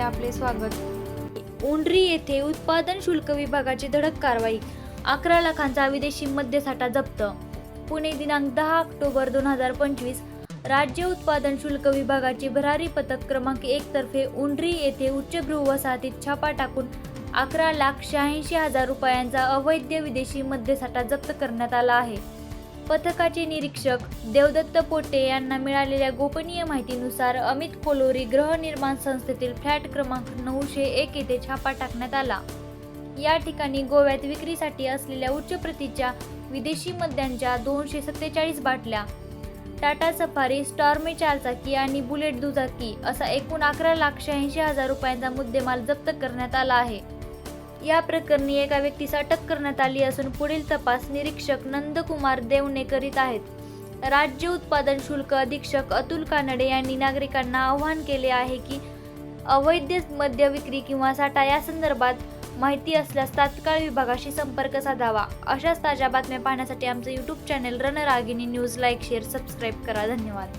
आपले स्वागत. ओंड्री येथे उत्पादन शुल्क विभागाची धडक कारवाई. अकरा लाखांचा विदेशी मद्यसाठा जप्त. पुणे दिनांक दहा ऑक्टोबर दोन हजार पंचवीस. राज्य उत्पादन शुल्क विभागाचे भरारी पथक क्रमांक एक तर्फे उंडरी येथे उच्चभ्रू वसाहतीत छापा टाकून अकरा लाख शहाऐंशी हजार रुपयांचा अवैध विदेशी मद्यसाठा जप्त करण्यात आला आहे. पथकाचे निरीक्षक देवदत्त पोटे यांना मिळालेल्या गोपनीय माहितीनुसार अमित कोलोरी गृहनिर्माण संस्थेतील फ्लॅट क्रमांक नऊशे एक येथे छापा टाकण्यात आला. या ठिकाणी गोव्यात विक्रीसाठी असलेल्या उच्च प्रतीच्या विदेशी मद्यांच्या दोनशे सत्तेचाळीस बाटल्या टाटा सफारी स्टॉर्मे चारचाकी आणि बुलेट दुचाकी असा एकूण अकरा लाख शहाऐंशी हजार रुपयांचा मुद्देमाल जप्त करण्यात आला आहे. या प्रकरणी एका व्यक्तीस अटक करण्यात आली असून पुढील तपास निरीक्षक नंदकुमार देवणे करीत आहेत. राज्य उत्पादन शुल्क अधीक्षक अतुल कानडे यांनी नागरिकांना आवाहन केले आहे की अवैध मद्य विक्री किंवा साठा या संदर्भात माहिती असल्यास तात्काळ विभागाशी संपर्क साधावा. अशाच ताज्या बातम्या पाहण्यासाठी आमचं YouTube channel Ranragini news like share subscribe करा. धन्यवाद.